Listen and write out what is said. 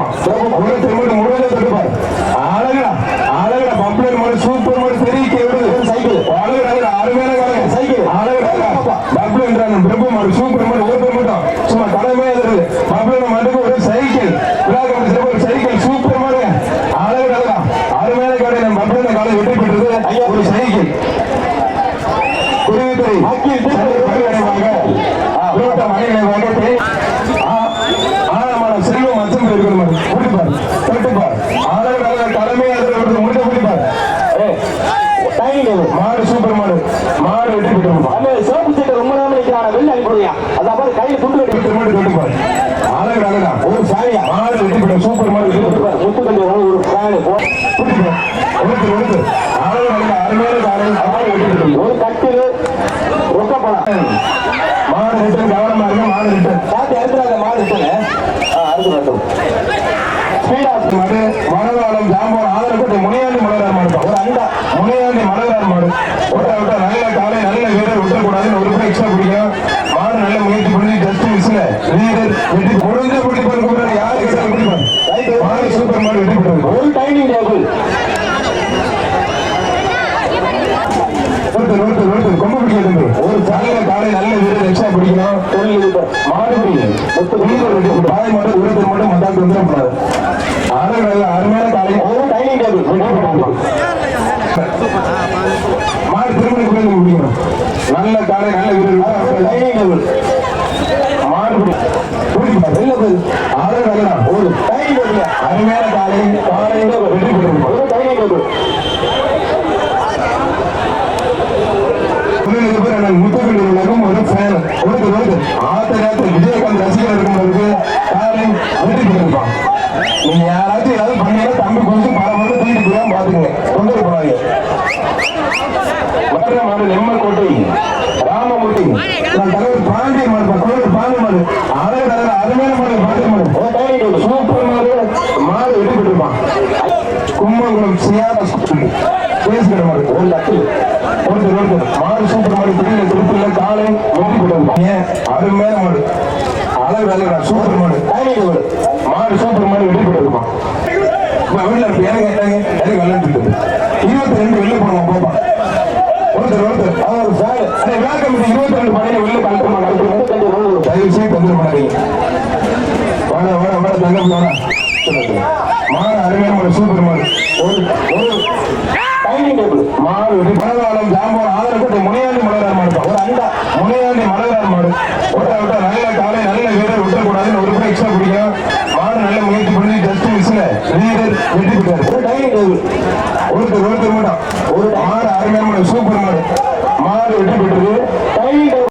தட்டுப்பான் ஒருத்தர் மட்டும் முழுவதும் தட்டுப்பார் அழகா அழகா பம்பளர் மாதிரி சூப்பர் மாதிரி தெரிவிக்க விடுது சைக்கிள். அழகா அருமையான காலம் சைக்கிள். அழகா பம்பளர் பிரபு மாதிரி சூப்பர் மாதிரி ஒருத்தர் மட்டும் சும்மா தலைமையா இருக்குது பம்பளர் மட்டும் ஒரு சைக்கிள். விழாக்கம் சிறப்பு சைக்கிள் சூப்பர் மாதிரி அழகா அழகா அருமையான காலை நம்ம பம்பளர் காலை வெற்றி பெற்றது ஒரு சைக்கிள். குருவித்துறை ஆழமான செல்வம் அச்சம் இருக்கணும் குடிப்பார் தொட்டுப்பார் ஆழகால தலைமை அதில் முடித்த குடிப்பார் மாடு சூப்பர் மாடு மாடு வெற்றி பெற்று அந்த சோப்பு சீட்டை ரொம்ப நேரம் நிற்கிறான வெளில அனுப்பிடுங்க அது அப்புறம் கையில் துண்டு வெட்டி வெற்றி மாடு தொட்டுப்பார் அழகு அழகா ஒரு சாரியா மாடு வெற்றி பெற்ற சூப்பர் மாடு வெற்றி பெற்று முத்து கண்டு ஒரு ஃபேனு குடிப்பார் ஒருத்தர் ஒருத்தர் அழகு அழகா அருமையான காலை மாடு வெற்றி பெற்று ஒரு கட்டில் மாடு ரிட்டன் கவனமா இருங்க மாடு ரிட்டன் பார்த்து எடுத்துறாங்க மாடு இருக்குன்னு அறுத்து மட்டும் ஸ்பீடா மாடு மணவாளம் ஜாம்பவன் ஆதரவு முனையாண்டி மலரார் மாடு ஒரு அண்டா முனையாண்டி மலரார் மாடு விட்டா நல்ல காலை நல்ல வீரர் விட்டக்கூடாதுன்னு ஒரு கூட எக்ஸ்ட்ரா பிடிக்கும் மாடு நல்ல முயற்சி பண்ணி ஜஸ்ட் மிஸ்ல வீரர் வெட்டி முடிஞ்ச பிடி பண்ணுறாரு யாரு கேட்டாலும் பிடிப்பார் மாடு சூப்பர் மாடு வெட்டி போடுறது ஒரு டைனிங் டேபிள் ஒருத்தர் ஒருத்தர் ஒருத்தர் ஒரு நல்ல காலை நல்ல வீரர் எக்ஸ்ட்ரா பிடிக்கணும். தொழில் மாடு மொத்த வீடு வெட்டி போட்டு பாய் மாடு ஒருத்தர் மட்டும் மத்தாக்கு வந்துடக்கூடாது ஆனால் நல்ல அருமையான காலை. ஒரு டைனிங் டேபிள் மாடு திருமணி குறைந்து முடியும் நல்ல காலை நல்ல வீரர்கள் டைனிங் டேபிள் மாடு குடிக்கும் வெளில போய். ஆறு நல்ல. ஒரு டைனிங் டேபிள் அருமையான காலை. காலையில வெற்றி பெற்றிருக்கும் ஒரு டைனிங் டேபிள் புள்ளிகளுக்கு உலகம் ஒரு ஃபேன் ஒருத்தர் ஒருத்தர் ஆத்த நேரத்தில் விஜயகாந்த் ரசிகர் இருக்கும்போது காலை வெற்றி இருப்பான் நீங்க யாராச்சும் ஏதாவது பண்ணீங்கன்னா தம்பி கொஞ்சம் பரவாயில்ல தூக்கிட்டு போய் பாத்துக்கங்க. தொந்தரவு போடாதீங்க வர்ற மாடு கோட்டை ராமமூர்த்தி. நான் தலைவர் பாண்டிய மாடு கோவில் பாண்டிய மாடு. தலைவர் அருமையான மாடு பாண்டிய மாடு. ஒரு சூப்பர் மாடு. மாடு வெற்றி பெற்றிருப்பான் கும்பகோணம் சியாரா பேசுகிற மாடு. ஒரு லட்சம் ஒருத்தர் ஒருத்தர் மாடு சூப்பர் மாடு வெற்றி பெற்றிருப்பான் ஏன்? அருமையான மாடு. அழகு அழகா சூப்பர் மாடு. டைனிங் டேபிள் மாடு சூப்பர் மாடு பெற்றிருப்பான் இப்ப வெளில இருக்கு எனக்கு கேட்டாங்க. எனக்கு விளையாட்டு இருபத்தி ரெண்டு வெளில போனோம் போப்பா ஒருத்தர் ஒருத்தர். அவர் ஃபேன் அடே வேக்கம் இருபத்தி ரெண்டு படையில வெளில தயவு செய்து வாடா மாடு அருமையான மாடு சூப்பர் மாடு. ஒரு ஒரு டைனிங் டேபிள். மாடு வெட்டி பணவாளம் ஜாம்பவன் ஆதரக்கட்டை நல்ல முனையாண்டி மணலார் மாடு. ஓட்ட விட்டா நல்ல காலை நல்ல வீரர் ஒரு கூட எக்ஸ்ட்ரா பிடிக்கும் மாடு நல்ல முயற்சி ஜஸ்ட் மிஸ்ல வீரர் வெட்டி விட்டார் ஒருத்தர் ஒரு மாடு அருமையான மாடு சூப்பர் மாடு. மாடு வெட்டி விட்டு